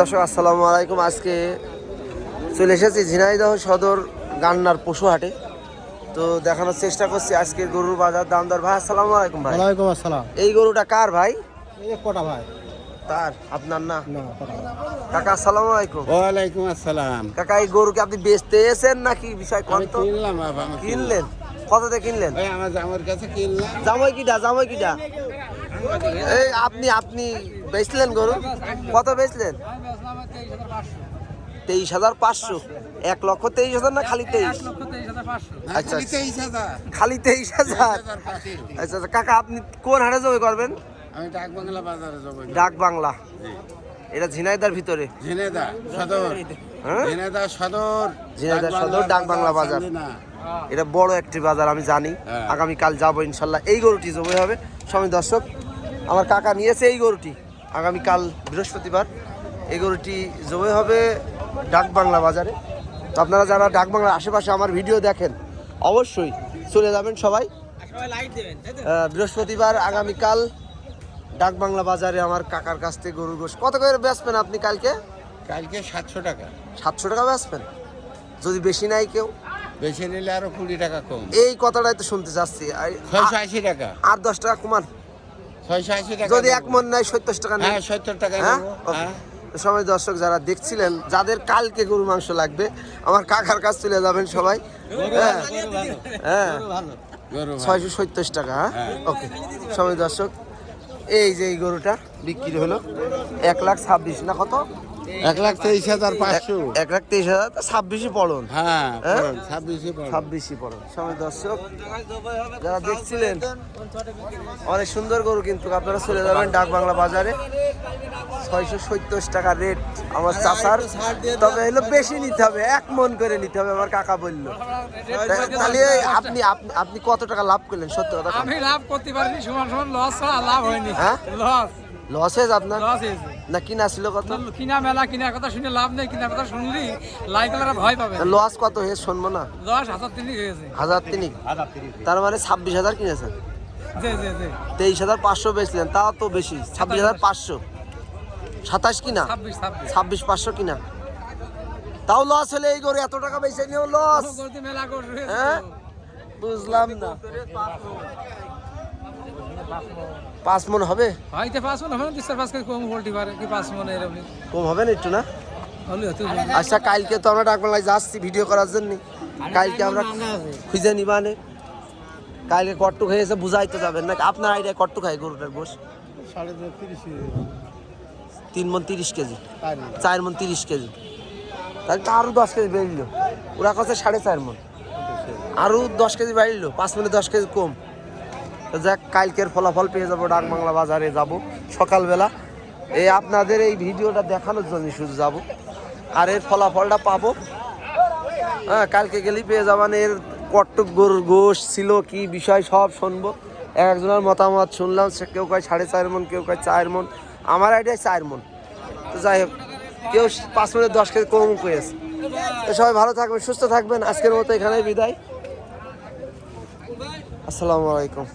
দর্শক আসসালামু আলাইকুম। আজকে চলে এসেছি ঝিনাইদহ সদর গান্নার পশু হাটে তো দেখানোর চেষ্টা করছি আজকে গরুর বাজার দাম দর। ভাই আসসালামু আলাইকুম ভাই। ওয়ালাইকুম আসসালাম। এই গরুটা কার ভাই? এই যে কটা ভাই? তার আপনার না? না কাকা আসসালামু আলাইকুম। ওয়ালাইকুম আসসালাম। কাকা এই গরুকে আপনি বেচতে এসেছেন নাকি? বিষয় কোন আমি তো? কিনলাম বাবা আমি কিনলেন? কততে কিনলেন? ওই আমার জামার কাছে কিনলাম। জামাই কিটা জামাই কিটা? এই আপনি আপনি বেচলেন গরু? কত বেচলেন? তেইশ হাজার পাঁচশো। এক লক্ষ তেইশ হাজার না খালি তেইশ? আচ্ছা, খালি তেইশ হাজার। খালি তেইশ হাজার? আচ্ছা আচ্ছা। কাকা আপনি কোন হাটে জমি করবেন? আমি ডাক বাংলা বাজারে যাব ডাক বাংলা। এটা ঝিনাইদার ভিতরে। ঝিনেদা সদর। হ্যাঁ? সদর। ঝিনাইদহ ডাক সদর, ডাক বাংলা বাজার। এটা বড় একটি বাজার আমি জানি। হ্যাঁ। আগামীকাল যাব ইনশাল্লাহ। এই গরুটি জমি হবে। স্বামী দর্শক আমার কাকা নিয়েছে এই গরুটি। আগামীকাল বৃহস্পতিবার। এই গরুটি জমি হবে ডাক বাংলা বাজারে। তো আপনারা যারা ডাক বাংলার আশেপাশে আমার ভিডিও দেখেন অবশ্যই চলে যাবেন সবাই। বৃহস্পতিবার আগামীকাল ডাক বাংলা বাজারে আমার কাকার কাছ থেকে গরুর গোশ। কত করে বেচবেন আপনি কালকে? কালকে সাতশো টাকা। সাতশো টাকা বেচবেন? যদি বেশি নাই কেউ? বেশি নিলে আরও কুড়ি টাকা কম। এই কথাটাই তো শুনতে চাচ্ছি। ছয়শো আশি টাকা। আর দশ টাকা কমান। ছয়শো আশি টাকা যদি এক মন নাই সত্তর টাকা নেই হ্যাঁ? সত্তর টাকা হ্যাঁ। সবাই দর্শক যারা দেখছিলেন যাদের কালকে গরু মাংস লাগবে আমার কাকার কাছ চলে যাবেন সবাই। হ্যাঁ। হ্যাঁ। ছয়শো সত্তর টাকা হ্যাঁ? ওকে। সবাই দর্শক এই যে এই গরুটা বিক্রি হলো এক লাখ ছাব্বিশ না কত? এক লাখ তেইশ হাজার পাঁচশো। এক লাখ তেইশ হাজার ছাব্বিশই পড়ুন। হ্যাঁ হ্যাঁ? ছাব্বিশে ছাব্বিশই পড়ুন। সবাই দর্শক যারা দেখছিলেন অনেক সুন্দর গরু কিন্তু আপনারা চলে যাবেন ডাক বাংলা বাজারে। ছয়শো সত্তর টাকা রেট আমার চাচার। তবে হলো বেশি নিতে হবে এক মন করে নিতে হবে আমার কাকা বলল। তাহলে আপনি আপনি কত টাকা লাভ করলেন? সত্য কথা আমি লাভ করতে পারিনি সমান সমান লস ছাড়া লাভ হয়নি। হ্যাঁ? লস লস হয়েছে আপনার না? কিনা ছিল কত কিনা মেলা কিনার কথা শুনে লাভ নেই কিনার কথা শুনলি লাইকালারা ভয় পাবে লস কত হয়েছে শুনব না? দশ হাজার তিন হয়েছে হাজার তিনিক তার মানে ছাব্বিশ হাজার কিনেছেন? তেইশ হাজার পাঁচশো বেচলেন তাও তো বেশি ছাব্বিশ হাজার পাঁচশো। সাতাশ কিনা? ছাব্বিশ পাঁচশো কিনা? তাও লস হলে এই করে এত টাকা বেশি নিয়েও লস হ্যাঁ? বুঝলাম না। পাঁচ মন হবে? হয়তো পাঁচ মনে হবে চার পাঁচ কম পোল্ট্রি পারে। কি পাঁচ মনে এরকম? কম হবে না একটু না? আচ্ছা কালকে তো আমরা ডাকবাংলায় যাচ্ছি ভিডিও করার জন্য। কালকে আমরা খুঁজে নিবানে কালকে কট্টু খেয়েছে বুঝাইতে যাবেন নাকি আপনার আইডিয়া কট্টু খাই গরুটার গোশ? সাড়ে তিরিশ তিন মন তিরিশ কেজি। চার মন। তিরিশ কেজি। তাহলে তো আরও দশ কেজি বেড়ল ওরা কাছে সাড়ে চার মন। আরও দশ কেজি বাড়ল পাঁচ মনে দশ কেজি কম। যাক কালকের ফলাফল পেয়ে যাব ডাক বাংলা বাজারে যাব সকালবেলা। এই আপনাদের এই ভিডিওটা দেখানোর জন্য শুধু যাব। আর এর ফলাফলটা পাবো। হ্যাঁ কালকে গেলেই পেয়ে যাবেন এর কট্টক গরুর গোশ ছিল কি বিষয় সব শুনব। এক একজনের মতামত শুনলাম সে কেউ কয় সাড়ে চার মন কেউ কয় চার মন। আমার আইডিয়া চার মন। তো যাই হোক, কেউ পাঁচ মিনিট দশ কেজি কম করেছে। তো সবাই ভালো থাকবেন, সুস্থ থাকবেন। আজকের মতো এখানে বিদায়। আসসালামু আলাইকুম।